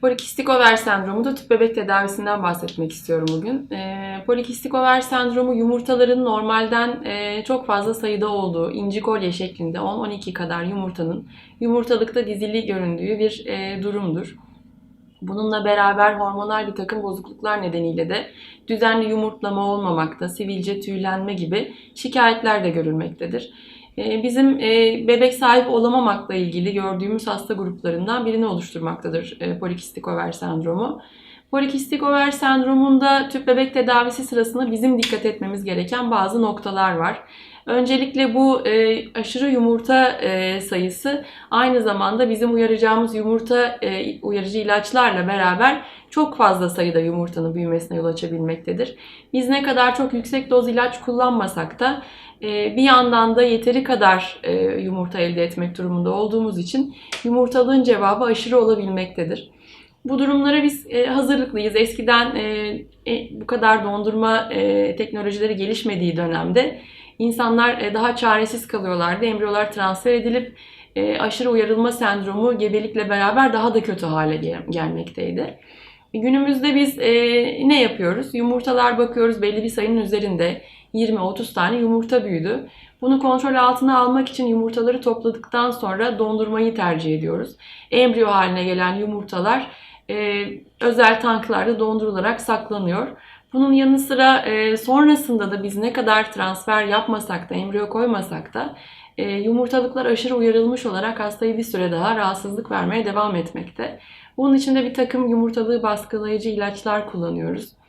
Polikistik over sendromunda tüp bebek tedavisinden bahsetmek istiyorum bugün. Ee, polikistik over sendromu yumurtaların normalden e, çok fazla sayıda olduğu inci kolye şeklinde 10-12 kadar yumurtanın yumurtalıkta dizili göründüğü bir e, durumdur. Bununla beraber hormonal bir takım bozukluklar nedeniyle de düzenli yumurtlama olmamakta, sivilce, tüylenme gibi şikayetler de görülmektedir. Ee, Bizim e, bebek sahibi olamamakla ilgili gördüğümüz hasta gruplarından birini oluşturmaktadır e, polikistik over sendromu. Polikistik over sendromunda tüp bebek tedavisi sırasında bizim dikkat etmemiz gereken bazı noktalar var. Öncelikle bu e, aşırı yumurta e, sayısı aynı zamanda bizim uyaracağımız yumurta e, uyarıcı ilaçlarla beraber çok fazla sayıda yumurtanın büyümesine yol açabilmektedir. Biz ne kadar çok yüksek doz ilaç kullanmasak da bir yandan da yeteri kadar e, yumurta elde etmek durumunda olduğumuz için yumurtalığın cevabı aşırı olabilmektedir. Bu durumlara biz e, hazırlıklıyız. Eskiden e, bu kadar dondurma teknolojileri gelişmediği dönemde insanlar daha çaresiz kalıyorlardı. Embriyolar transfer edilip aşırı uyarılma sendromu gebelikle beraber daha da kötü hale gel- gelmekteydi. Günümüzde biz e, ne yapıyoruz? Yumurtalar bakıyoruz belli bir sayının üzerinde 20-30 tane yumurta büyüdü. Bunu kontrol altına almak için yumurtaları topladıktan sonra dondurmayı tercih ediyoruz. Embriyo haline gelen yumurtalar e, özel tanklarda dondurularak saklanıyor. Bunun yanı sıra e, sonrasında da biz ne kadar transfer yapmasak da, embriyo koymasak da e, yumurtalıklar aşırı uyarılmış olarak hastayı bir süre daha rahatsızlık vermeye devam etmekte. Bunun için de bir takım yumurtalığı baskılayıcı ilaçlar kullanıyoruz.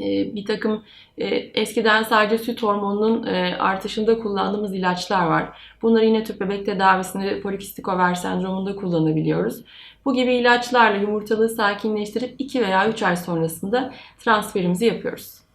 E, bir takım e, eskiden sadece süt hormonunun e, artışında kullandığımız ilaçlar var. Bunları yine tüp bebek tedavisinde polikistik over sendromunda kullanabiliyoruz. Bu gibi ilaçlarla yumurtalığı sakinleştirip 2 veya 3 ay sonrasında transferimizi yapıyoruz.